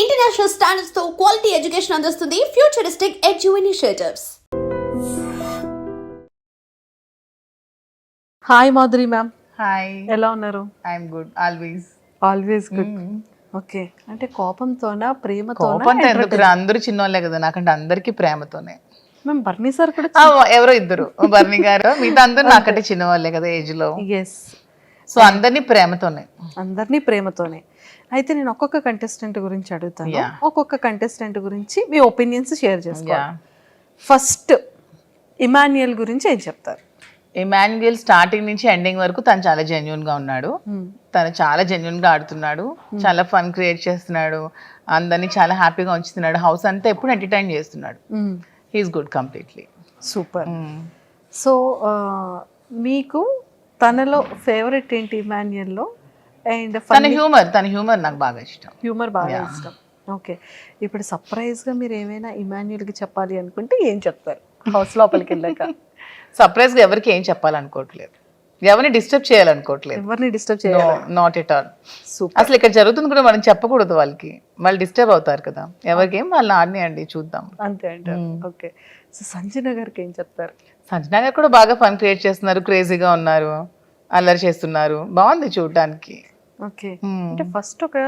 International standards తో quality education అందిస్తుంది futuristic edu initiatives hi Madhuri ma'am hi ఎలా ఉన్నారు I'm good always always good okay అంటే కోపంతోనా ప్రేమతోనా ఎందుకు అందరూ చిన్నోళ్ళే కదా నాకంటే అందరికీ ప్రేమతోనే మ్యామ్ బర్నీ సార్ కూడా ఎవరో ఇద్దరు బర్ని గారు మిగతా అందరూ నాకంటే చిన్నవాళ్ళే కదా ఏజ్ లో ఎస్ సో అందరినీ ప్రేమతోనే అందరినీ ప్రేమతోనే అయితే నేను ఒక్కొక్క కంటెస్టెంట్ గురించి అడుగుతాను ఒక్కొక్క కంటెస్టెంట్ గురించి మీ ఒపీనియన్స్ షేర్ చేస్తాను ఫస్ట్ ఇమాన్యుయల్ గురించి ఏం చెప్తారు ఇమాన్యుయల్ స్టార్టింగ్ నుంచి ఎండింగ్ వరకు తను చాలా జెన్యున్ గా ఉన్నాడు hmm. తను చాలా జెన్యున్ గా ఆడుతున్నాడు hmm. చాలా ఫన్ క్రియేట్ చేస్తున్నాడు అందరినీ చాలా హ్యాపీగా ఉంచుతున్నాడు హౌస్ అంతా ఎప్పుడు ఎంటర్టైన్ చేస్తున్నాడు he's good completely super so మీకు తనలో ఫేవరెట్ ఏంటి ఇమాన్యుయల్లో అండ్ తన హ్యూమర్ తన హ్యూమర్ నాకు బాగా ఇష్టం హ్యూమర్ బాగా ఇష్టం ఓకే ఇప్పుడు సర్ప్రైజ్గా మీరు ఏమైనా ఇమాన్యుయల్కి చెప్పాలి అనుకుంటే ఏం చెప్తారు హౌస్ లోపలికి వెళ్ళాక సర్ప్రైజ్గా ఎవరికి ఏం చెప్పాలనుకోవట్లేదు ఎవరిని డిస్టర్బ్ చేయాలనుకోవట్లేదు ఎవరిని డిస్టర్బ్ చేయాలి నాట్ ఎట్ ఆల్ అసలు ఇక్కడ జరుగుతుంది కూడా మనం చెప్పకూడదు వాళ్ళకి వాళ్ళు డిస్టర్బ్ అవుతారు కదా ఎవరికేం వాళ్ళని ఆడినాయండి చూద్దాం అంతే అండి ఓకే hmm. సో సంజనగర్కి ఏం చెప్తారు సంజన నగర్ కూడా బాగా ఫన్ క్రియేట్ చేస్తున్నారు క్రేజీగా ఉన్నారు అల్లరి చేస్తున్నారు బాగుంది చూడడానికి ఓకే అంటే ఫస్ట్ ఒక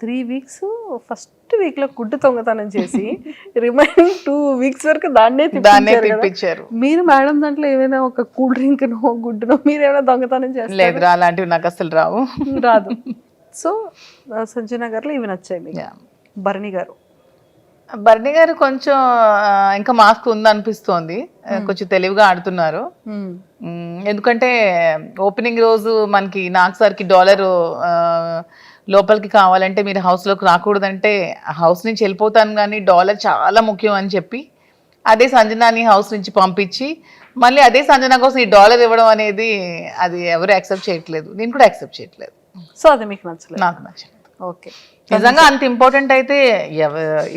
త్రీ వీక్స్ ఫస్ట్ వీక్ లో గుడ్డు దొంగతనం చేసి రిమైనింగ్ టూ వీక్స్ వరకు దాన్నే తిప్పించారు మీరు మేడం దాంట్లో ఏమైనా ఒక కూల్ డ్రింక్ నో గుడ్డునో మీరు ఏమైనా దొంగతనం చేస్తారు లేదు అలాంటివి నాకు అసలు రావు రాదు సో సంజయ్ నగర్లో ఇవి నచ్చాయి మీకు భరణి గారు బర్ణి గారు కొంచెం ఇంకా మాస్క్ ఉందనిపిస్తోంది hmm. కొంచెం తెలివిగా ఆడుతున్నారు hmm. ఎందుకంటే ఓపెనింగ్ రోజు మనకి నాకు సార్కి డాలర్ లోపలికి కావాలంటే మీరు హౌస్లోకి రాకూడదంటే హౌస్ నుంచి వెళ్ళిపోతాను కానీ డాలర్ చాలా ముఖ్యం అని చెప్పి అదే సంజనాని హౌస్ నుంచి పంపించి మళ్ళీ అదే సంజన కోసం ఈ డాలర్ ఇవ్వడం అనేది అది ఎవరు యాక్సెప్ట్ చేయట్లేదు నేను కూడా యాక్సెప్ట్ చేయట్లేదు సో అది మీకు నచ్చలేదు నాకు నచ్చలేదు ఓకే నిజంగా అంత ఇంపార్టెంట్ అయితే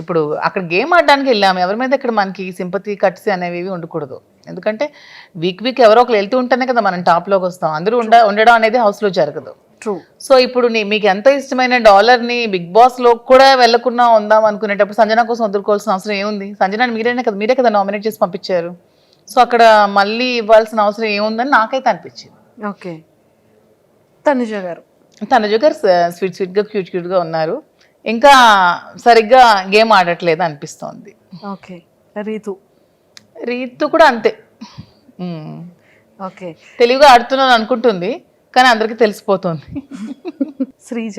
ఇప్పుడు అక్కడ గేమ్ ఆడడానికి వెళ్ళాము ఎవరి మీద ఇక్కడ మనకి సింపతి కట్స్ అనేవి ఉండకూడదు ఎందుకంటే వీక్ వీక్ ఎవరో ఒకరు వెళ్తూ ఉంటేనే కదా మనం టాప్లోకి వస్తాం అందరూ ఉండ ఉండడం అనేది హౌస్లో జరగదు ట్రూ సో ఇప్పుడు మీకు ఎంత ఇష్టమైన డాలర్ని బిగ్ బాస్లో కూడా వెళ్ళకుండా ఉందాం అనుకునేటప్పుడు సంజన కోసం వదులుకోవాల్సిన అవసరం ఏముంది సంజన మీరేనే కదా మీరే కదా నామినేట్ చేసి పంపించారు సో అక్కడ మళ్ళీ ఇవ్వాల్సిన అవసరం ఏముందని నాకైతే అనిపించింది ఓకే తనుజ గారు తన గారు స్వీట్ స్వీట్గా క్యూట్ క్యూట్గా ఉన్నారు ఇంకా సరిగ్గా గేమ్ ఆడట్లేదు అనిపిస్తోంది ఓకే రీతు రీతు కూడా అంతే ఓకే తెలివిగా ఆడుతున్నాను అనుకుంటుంది కానీ అందరికీ తెలిసిపోతుంది శ్రీజ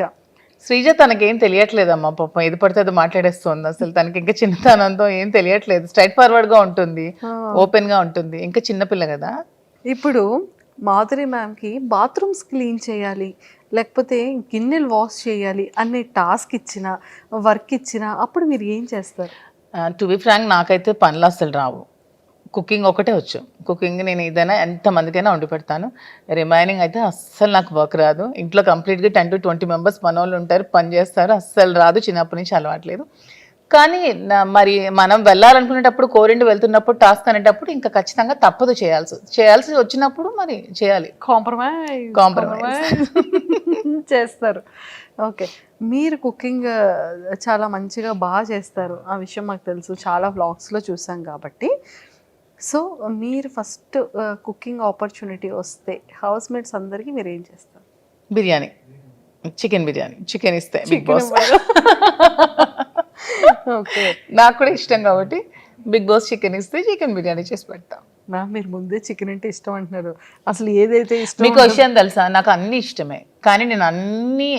శ్రీజ తనకేం తెలియట్లేదమ్మా పాపం ఏది పడితే అది మాట్లాడేస్తుంది అసలు తనకి ఇంకా చిన్నతనంతో ఏం తెలియట్లేదు స్ట్రైట్ ఫార్వర్డ్గా ఉంటుంది ఓపెన్గా ఉంటుంది ఇంకా చిన్నపిల్ల కదా ఇప్పుడు మాధురి మ్యామ్కి బాత్రూమ్స్ క్లీన్ చేయాలి లేకపోతే గిన్నెలు వాష్ చేయాలి అనే టాస్క్ ఇచ్చిన వర్క్ ఇచ్చిన అప్పుడు మీరు ఏం చేస్తారు టు బి ఫ్రాంక్ నాకైతే పనులు అసలు రావు కుకింగ్ ఒకటే వచ్చు కుకింగ్ నేను ఏదైనా ఎంతమందికైనా వండి పెడతాను రిమైనింగ్ అయితే అస్సలు నాకు వర్క్ రాదు ఇంట్లో కంప్లీట్గా టెన్ టు ట్వంటీ మెంబర్స్ పని వాళ్ళు ఉంటారు పని చేస్తారు అస్సలు రాదు చిన్నప్పటి నుంచి అలవాట్లేదు కానీ మరి మనం వెళ్ళాలనుకునేటప్పుడు కోరింటి వెళ్తున్నప్పుడు టాస్క్ అనేటప్పుడు ఇంకా ఖచ్చితంగా తప్పదు చేయాల్సి చేయాల్సి వచ్చినప్పుడు మరి చేయాలి కాంప్రమైజ్ కాంప్రమైజ్ చేస్తారు ఓకే మీరు కుకింగ్ చాలా మంచిగా బాగా చేస్తారు ఆ విషయం మాకు తెలుసు చాలా బ్లాగ్స్లో చూసాం కాబట్టి సో మీరు ఫస్ట్ కుకింగ్ ఆపర్చునిటీ వస్తే హౌస్ మేట్స్ అందరికీ మీరు ఏం చేస్తారు బిర్యానీ చికెన్ బిర్యానీ చికెన్ ఇస్తే బిగ్ బాస్ ఓకే నాకు కూడా ఇష్టం కాబట్టి బిగ్ బాస్ చికెన్ ఇస్తే చికెన్ బిర్యానీ చేసి పెడతాం మ్యామ్ మీరు ముందే చికెన్ అంటే ఇష్టం అంటున్నారు అసలు ఏదైతే ఇష్టం మీకు విషయం తెలుసా నాకు అన్ని ఇష్టమే కానీ నేను అన్ని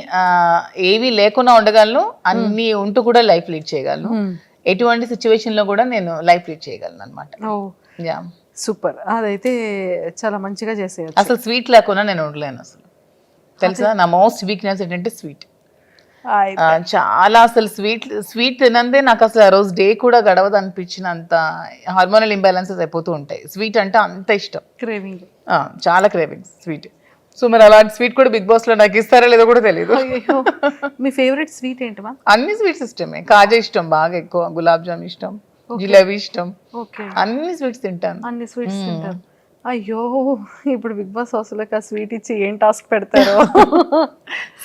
ఏవి లేకుండా ఉండగలను అన్ని ఉంటూ కూడా లైఫ్ లీడ్ చేయగలను ఎటువంటి లో కూడా నేను లైఫ్ లీడ్ చేయగలను అనమాట సూపర్ అదైతే చాలా మంచిగా చేసేది అసలు స్వీట్ లేకుండా నేను ఉండలేను అసలు తెలుసా నా మోస్ట్ వీక్నెస్ ఏంటంటే స్వీట్ చాలా అసలు స్వీట్ స్వీట్ తినందే నాకు అసలు ఆ రోజు డే కూడా గడవదు అనిపించినంత హార్మోనల్ ఇంబ్యాలెన్సెస్ అయిపోతూ ఉంటాయి స్వీట్ అంటే అంత ఇష్టం క్రేవింగ్ చాలా క్రేవింగ్ స్వీట్ సో మరి అలాంటి స్వీట్ కూడా బిగ్ బాస్ లో నాకు ఇస్తారో లేదో కూడా తెలియదు మీ ఫేవరెట్ స్వీట్ ఏంటి అన్ని స్వీట్స్ ఇష్టమే కాజా ఇష్టం బాగా ఎక్కువ గులాబ్ జామ్ ఇష్టం జిలేబీ ఇష్టం అన్ని స్వీట్స్ తింటాను అన్ని స్వీట్స్ తింటాను అయ్యో ఇప్పుడు బిగ్ బాస్ హౌస్లోకి ఆ స్వీట్ ఇచ్చి ఏం టాస్క్ పెడతారో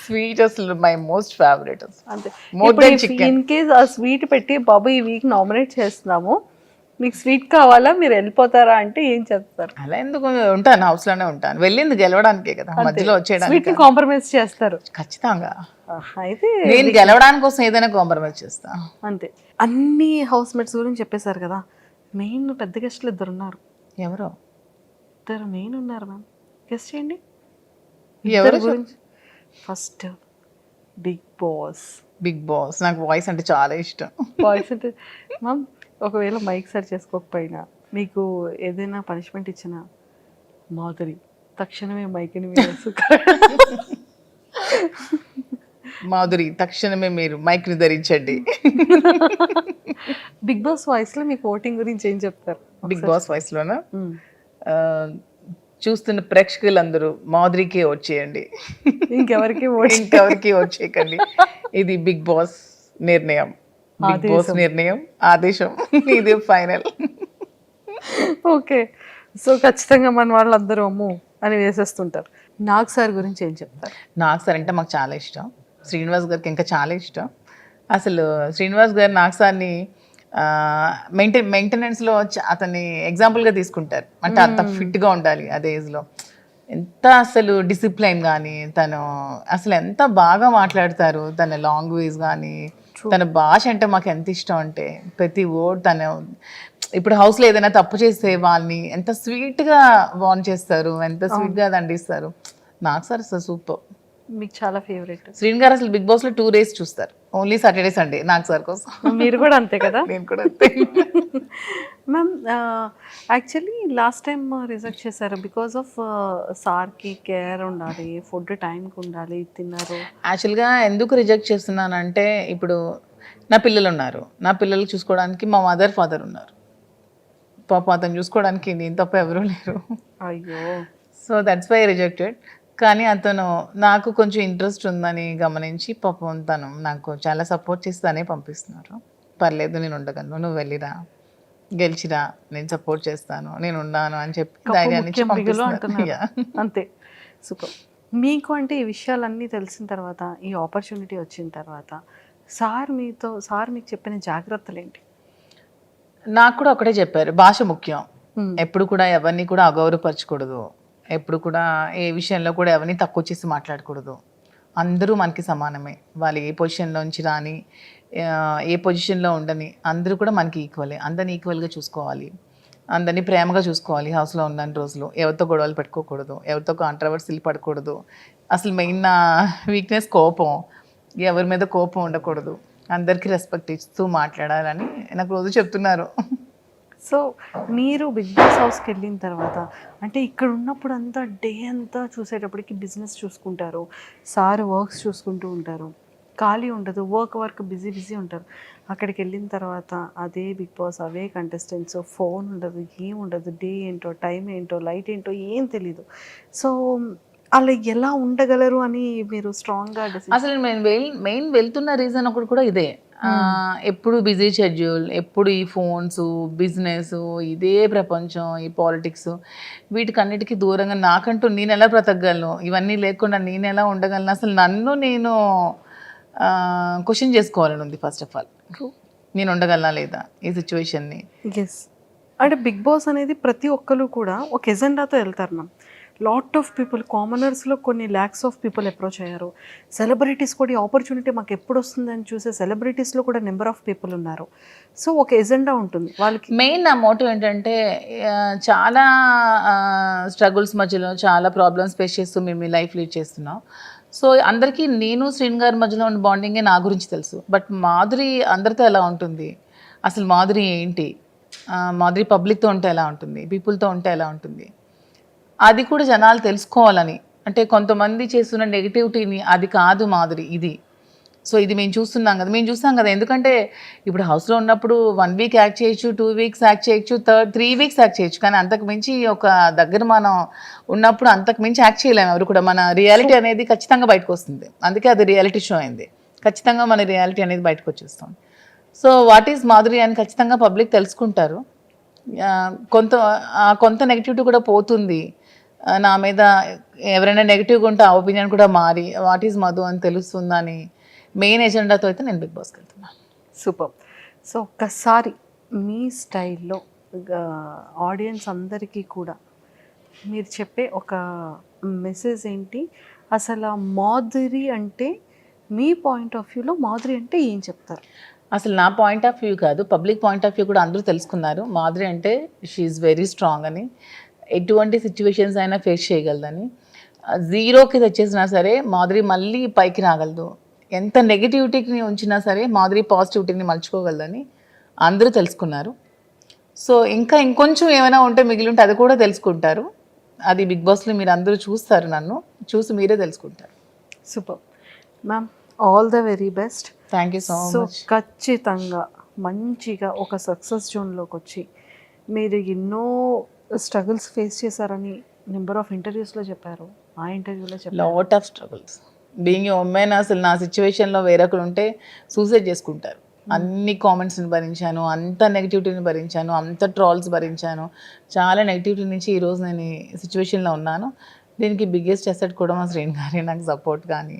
స్వీట్ అసలు మై మోస్ట్ ఫేవరెట్ అంతే ఇన్ కేస్ ఆ స్వీట్ పెట్టి బాబు ఈ వీక్ నామినేట్ చేస్తున్నాము మీకు స్వీట్ కావాలా మీరు వెళ్ళిపోతారా అంటే ఏం చేస్తారు అలా ఎందుకు ఉంటాను హౌస్ లోనే ఉంటాను వెళ్ళింది గెలవడానికే కదా మధ్యలో వచ్చేయడానికి కాంప్రమైజ్ చేస్తారు ఖచ్చితంగా అయితే నేను గెలవడానికి కోసం ఏదైనా కాంప్రమైజ్ చేస్తా అంతే అన్ని హౌస్ మేట్స్ గురించి చెప్పేశారు కదా మెయిన్ పెద్ద గెస్ట్లు ఇద్దరు ఉన్నారు ఎవరో ఇద్దరు మెయిన్ ఉన్నారు మ్యామ్ గెస్ట్ చేయండి first Bigg Boss Bigg Boss నాకు వాయిస్ అంటే చాలా ఇష్టం వాయిస్ అంటే మ్యామ్ ఒకవేళ మైక్ సరి చేసుకోకపోయినా మీకు ఏదైనా పనిష్మెంట్ ఇచ్చినా మాధురి తక్షణమే మైక్ని మాధురి తక్షణమే మీరు మైక్ని ధరించండి బిగ్ బాస్ వాయిస్లో మీకు ఓటింగ్ గురించి ఏం చెప్తారు బిగ్ బాస్ వాయిస్లోనా చూస్తున్న ప్రేక్షకులందరూ మాధురికే వచ్చేయండి ఇంకెవరికి ఇంకెవరికి వచ్చేయకండి ఇది బిగ్ బాస్ నిర్ణయం బిగ్ బాస్ నిర్ణయం ఆదేశం ఇది ఫైనల్ ఓకే సో ఖచ్చితంగా మన వాళ్ళందరూ అమ్ము అని వేసేస్తుంటారు నాగ్ సార్ గురించి ఏం చెప్తారు నాగ్ సార్ అంటే మాకు చాలా ఇష్టం శ్రీనివాస్ గారికి ఇంకా చాలా ఇష్టం అసలు శ్రీనివాస్ గారు నాగ్ సార్ని మెయింటెన్ మెయింటెనెన్స్లో అతన్ని ఎగ్జాంపుల్గా తీసుకుంటారు అంటే అంత ఫిట్గా hmm. ఉండాలి అదే ఏజ్లో ఎంత అసలు డిసిప్లైన్ కానీ తను అసలు ఎంత బాగా మాట్లాడతారు తన లాంగ్వేజ్ కానీ తన భాష అంటే మాకు ఎంత ఇష్టం అంటే ప్రతి ఓడ్ తను ఇప్పుడు హౌస్లో ఏదైనా తప్పు చేస్తే వాళ్ళని ఎంత స్వీట్గా వాన్ చేస్తారు ఎంత స్వీట్గా దండిస్తారు నాకు సార్ సూపర్ మీకు చాలా ఫేవరెట్ శ్రీన్ గారు అసలు బిగ్ బాస్ లో టూ డేస్ చూస్తారు ఓన్లీ సాటర్డే సండే నాకు సార్ కోసం మీరు కూడా అంతే కదా నేను కూడా అంతే ma'am actually last time reject చేశారు బికాస్ ఆఫ్ సార్కి కేర్ ఉండాలి ఫుడ్ టైంకి ఉండాలి తిన్నారు యాక్చువల్గా ఎందుకు రిజెక్ట్ చేస్తున్నానంటే ఇప్పుడు నా పిల్లలు ఉన్నారు నా పిల్లలు చూసుకోవడానికి మా మదర్ ఫాదర్ ఉన్నారు పాప అతను చూసుకోవడానికి నేను తప్ప ఎవరూ లేరు అయ్యో సో దట్స్ వై రిజెక్టెడ్ కానీ అతను నాకు కొంచెం ఇంట్రెస్ట్ ఉందని గమనించి పాపం తను నాకు చాలా సపోర్ట్ చేస్తానే పంపిస్తున్నారు పర్లేదు నేను ఉండగలను నువ్వు వెళ్ళిరా గెలిచిరా నేను సపోర్ట్ చేస్తాను నేను ఉన్నాను అని చెప్పి అంతే సూపర్ మీకు అంటే ఈ విషయాలన్నీ తెలిసిన తర్వాత ఈ ఆపర్చునిటీ వచ్చిన తర్వాత సార్ మీతో సార్ మీకు చెప్పిన జాగ్రత్తలు ఏంటి నాకు కూడా ఒకటే చెప్పారు భాష ముఖ్యం ఎప్పుడు కూడా ఎవరిని కూడా అగౌరవపరచకూడదు ఎప్పుడు కూడా ఏ విషయంలో కూడా ఎవరిని తక్కువ చేసి మాట్లాడకూడదు అందరూ మనకి సమానమే వాళ్ళు ఏ పొజిషన్లోంచి రాని ఏ పొజిషన్లో ఉండని అందరూ కూడా మనకి ఈక్వలే అందరిని ఈక్వల్గా చూసుకోవాలి అందరినీ ప్రేమగా చూసుకోవాలి హౌస్లో ఉన్న రోజులు ఎవరితో గొడవలు పెట్టుకోకూడదు ఎవరితో కాంట్రవర్సీలు పడకూడదు అసలు మెయిన్ నా వీక్నెస్ కోపం ఎవరి మీద కోపం ఉండకూడదు అందరికీ రెస్పెక్ట్ ఇస్తూ మాట్లాడాలని నాకు రోజు చెప్తున్నారు సో మీరు బిగ్ బాస్ హౌస్కి వెళ్ళిన తర్వాత అంటే ఇక్కడ ఉన్నప్పుడు అంతా డే అంతా చూసేటప్పటికి బిజినెస్ చూసుకుంటారు సార్ వర్క్స్ చూసుకుంటూ ఉంటారు ఖాళీ ఉండదు వర్క్ వర్క్ బిజీ బిజీ ఉంటారు అక్కడికి వెళ్ళిన తర్వాత అదే బిగ్ బాస్ అవే కంటెస్టెంట్స్ ఫోన్ ఉండదు ఏం ఉండదు డే ఏంటో టైం ఏంటో లైట్ ఏంటో ఏం తెలీదు సో అలా ఎలా ఉండగలరు అని మీరు స్ట్రాంగ్గా అసలు మెయిన్ మెయిన్ వెళ్తున్న రీజన్ ఒకటి కూడా ఇదే ఎప్పుడు బిజీ షెడ్యూల్ ఎప్పుడు ఈ ఫోన్స్ బిజినెస్ ఇదే ప్రపంచం ఈ పాలిటిక్స్ వీటికన్నిటికీ దూరంగా నాకంటూ నేను ఎలా బ్రతకగలను ఇవన్నీ లేకుండా నేను ఎలా ఉండగలను అసలు నన్ను నేను క్వశ్చన్ చేసుకోవాలని ఉంది ఫస్ట్ ఆఫ్ ఆల్ నేను ఉండగలనా లేదా ఈ సిచ్యువేషన్ని అంటే బిగ్ బాస్ అనేది ప్రతి ఒక్కరు కూడా ఒక ఎజెండాతో వెళ్తారు మ్యామ్ లాట్ ఆఫ్ పీపుల్ కామనర్స్లో కొన్ని ల్యాక్స్ ఆఫ్ పీపుల్ అప్రోచ్ అయ్యారు సెలబ్రిటీస్ కూడా ఈ ఆపర్చునిటీ మాకు ఎప్పుడు వస్తుందని చూసే సెలబ్రిటీస్లో కూడా నెంబర్ ఆఫ్ పీపుల్ ఉన్నారు సో ఒక ఎజెండా ఉంటుంది వాళ్ళకి మెయిన్ నా మోటివ్ ఏంటంటే చాలా స్ట్రగుల్స్ మధ్యలో చాలా ప్రాబ్లమ్స్ ఫేస్ చేస్తూ మేము లైఫ్ లీడ్ చేస్తున్నాం సో అందరికీ నేను శ్రీన్ గారి మధ్యలో ఉన్న బాండింగే నా గురించి తెలుసు బట్ మాధురి అందరితో ఎలా ఉంటుంది అసలు మాధురి ఏంటి మాధురి పబ్లిక్తో ఉంటే ఎలా ఉంటుంది పీపుల్తో ఉంటే ఎలా ఉంటుంది అది కూడా జనాలు తెలుసుకోవాలని అంటే కొంతమంది చేస్తున్న నెగిటివిటీని అది కాదు మాదిరి ఇది సో ఇది మేము చూస్తున్నాం కదా మేము చూస్తాం కదా ఎందుకంటే ఇప్పుడు హౌస్లో ఉన్నప్పుడు వన్ వీక్ యాక్ట్ చేయొచ్చు టూ వీక్స్ యాక్ట్ చేయొచ్చు థర్డ్ త్రీ వీక్స్ యాక్ట్ చేయొచ్చు కానీ అంతకు మించి ఒక దగ్గర మనం ఉన్నప్పుడు అంతకు మించి యాక్ట్ చేయలేము ఎవరు కూడా మన రియాలిటీ అనేది ఖచ్చితంగా బయటకు వస్తుంది అందుకే అది రియాలిటీ షో అయింది ఖచ్చితంగా మన రియాలిటీ అనేది బయటకు వచ్చేస్తుంది సో వాట్ ఈజ్ మాధురి అని ఖచ్చితంగా పబ్లిక్ తెలుసుకుంటారు కొంత కొంత నెగిటివిటీ కూడా పోతుంది నా మీద ఎవరైనా నెగిటివ్గా ఉంటే ఆ ఒపీనియన్ కూడా మారి వాట్ ఈజ్ మధు అని తెలుస్తుందని మెయిన్ ఎజెండాతో అయితే నేను బిగ్ బాస్కి వెళ్తున్నాను సూపర్ సో ఒక్కసారి మీ స్టైల్లో ఆడియన్స్ అందరికీ కూడా మీరు చెప్పే ఒక మెసేజ్ ఏంటి అసలు మాధురి అంటే మీ పాయింట్ ఆఫ్ వ్యూలో మాధురి అంటే ఏం చెప్తారు అసలు నా పాయింట్ ఆఫ్ వ్యూ కాదు పబ్లిక్ పాయింట్ ఆఫ్ వ్యూ కూడా అందరూ తెలుసుకున్నారు మాధురి అంటే షీఈ్ వెరీ స్ట్రాంగ్ అని ఎటువంటి సిచ్యువేషన్స్ అయినా ఫేస్ చేయగలదని జీరోకి తెచ్చేసినా సరే మాధురి మళ్ళీ పైకి రాగలదు ఎంత నెగిటివిటీని ఉంచినా సరే మాధురి పాజిటివిటీని మలుచుకోగలదని అందరూ తెలుసుకున్నారు సో ఇంకా ఇంకొంచెం ఏమైనా ఉంటే మిగిలి ఉంటే అది కూడా తెలుసుకుంటారు అది బిగ్ బాస్లో మీరు అందరూ చూస్తారు నన్ను చూసి మీరే తెలుసుకుంటారు super ma'am all the very best thank you so so ఖచ్చితంగా మంచిగా ఒక సక్సెస్ జోన్లోకి వచ్చి మీరు ఎన్నో స్ట్రగుల్స్ ఫేస్ చేశారని నెంబర్ ఆఫ్ ఇంటర్వ్యూస్లో చెప్పారు ఆ ఇంటర్వ్యూలో చెప్పారు lot of struggles being women అసలు నా సిచ్యువేషన్లో వేరొకరు ఉంటే సూసైడ్ చేసుకుంటారు అన్ని కామెంట్స్ని భరించాను అంత నెగిటివిటీని భరించాను అంత ట్రాల్స్ భరించాను చాలా నెగిటివిటీ నుంచి ఈరోజు నేను ఈ సిచ్యువేషన్లో ఉన్నాను దీనికి బిగ్గెస్ట్ అసెట్ కూడా మా శ్రేణి గారి నాకు సపోర్ట్ కానీ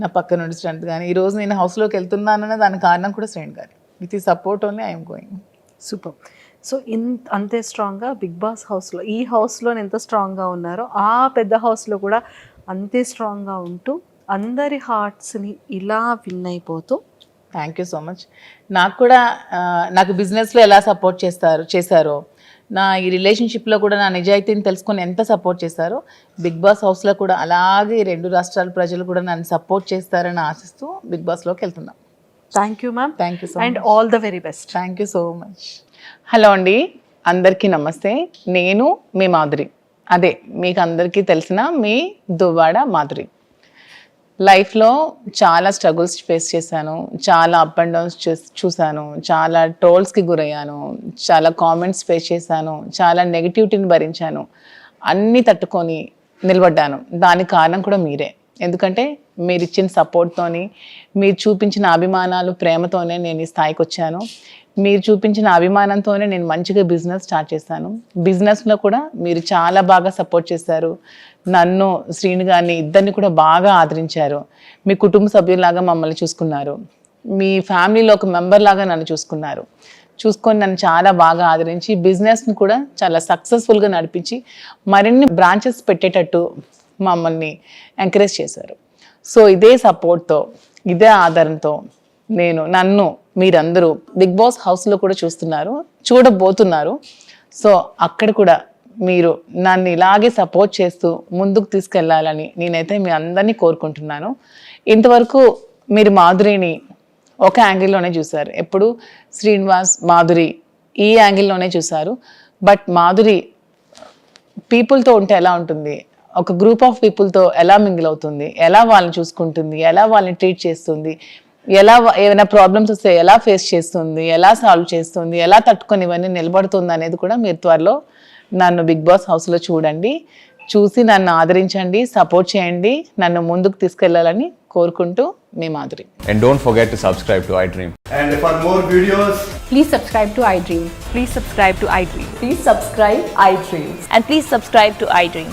నా పక్క నుండి స్ట్రెంత్ కానీ ఈరోజు నేను హౌస్లోకి వెళ్తున్నానన్న దాని కారణం కూడా శ్రేణి గారి విత్ ఈ support only I'm going super so ఇంత అంతే స్ట్రాంగ్గా బిగ్ బాస్ హౌస్లో ఈ హౌస్లో ఎంత స్ట్రాంగ్గా ఉన్నారో ఆ పెద్ద హౌస్లో కూడా అంతే స్ట్రాంగ్గా ఉంటూ అందరి హార్ట్స్ని ఇలా విన్ అయిపోతూ థ్యాంక్ యూ సో మచ్ నాకు కూడా నాకు బిజినెస్లో ఎలా సపోర్ట్ చేస్తారు చేశారో నా ఈ రిలేషన్షిప్లో కూడా నా నిజాయితీని తెలుసుకొని ఎంత సపోర్ట్ చేశారో బిగ్ బాస్ హౌస్లో కూడా అలాగే రెండు రాష్ట్రాల ప్రజలు కూడా నన్ను సపోర్ట్ చేస్తారని ఆశిస్తూ బిగ్ బాస్లోకి వెళ్తున్నాం thank you ma'am thank you so and all the very best thank you so much hello అండి అందరికీ నమస్తే నేను మీ మాధురి అదే మీకు అందరికీ తెలిసిన మీ దువ్వాడ మాధురి లైఫ్లో చాలా స్ట్రగుల్స్ ఫేస్ చేశాను చాలా అప్ అండ్ డౌన్స్ చూశాను చాలా టోల్స్కి గురయ్యాను చాలా కామెంట్స్ ఫేస్ చేశాను చాలా నెగిటివిటీని భరించాను అన్నీ తట్టుకొని నిలబడ్డాను దానికి కారణం కూడా మీరే ఎందుకంటే మీరు ఇచ్చిన సపోర్ట్తోని మీరు చూపించిన అభిమానాలు ప్రేమతోనే నేను ఈ స్థాయికి వచ్చాను మీరు చూపించిన అభిమానంతోనే నేను మంచిగా బిజినెస్ స్టార్ట్ చేశాను బిజినెస్లో కూడా మీరు చాలా బాగా సపోర్ట్ చేశారు నన్ను శ్రీను గారిని ఇద్దరిని కూడా బాగా ఆదరించారు మీ కుటుంబ సభ్యులాగా మమ్మల్ని చూసుకున్నారు మీ ఫ్యామిలీలో ఒక మెంబర్ లాగా నన్ను చూసుకున్నారు చూసుకొని నన్ను చాలా బాగా ఆదరించి బిజినెస్ని కూడా చాలా సక్సెస్ఫుల్గా నడిపించి మరిన్ని బ్రాంచెస్ పెట్టేటట్టు మమ్మల్ని ఎంకరేజ్ చేశారు సో ఇదే సపోర్ట్తో ఇదే ఆధారంతో నేను నన్ను మీరందరూ బిగ్ బాస్ హౌస్లో కూడా చూస్తున్నారు చూడబోతున్నారు సో అక్కడ కూడా మీరు నన్ను ఇలాగే సపోర్ట్ చేస్తూ ముందుకు తీసుకెళ్లాలని నేనైతే మీ అందరినీ కోరుకుంటున్నాను ఇంతవరకు మీరు మాధురిని ఒక యాంగిల్లోనే చూశారు ఎప్పుడు శ్రీనివాస్ మాధురి ఈ యాంగిల్లోనే చూశారు బట్ మాధురి పీపుల్తో ఉంటే ఎలా ఉంటుంది ఒక గ్రూప్ ఆఫ్ పీపుల్తో ఎలా మింగిల్ అవుతుంది ఎలా వాళ్ళని చూసుకుంటుంది ఎలా వాళ్ళని ట్రీట్ చేస్తుంది ఎలా ఏమైనా ప్రాబ్లమ్స్ వస్తే ఎలా ఫేస్ చేస్తుంది ఎలా సాల్వ్ చేస్తుంది ఎలా తట్టుకొని ఇవన్నీ నిలబడుతుంది అనేది కూడా మీరు త్వరలో నన్ను బిగ్ బాస్ హౌస్లో చూడండి చూసి నన్ను ఆదరించండి సపోర్ట్ చేయండి నన్ను ముందుకు తీసుకెళ్లాలని కోరుకుంటూ మీ Madhuri and don't forget to subscribe to iDream and for more videos please subscribe to iDream please subscribe to iDream please subscribe iDream and please subscribe to iDream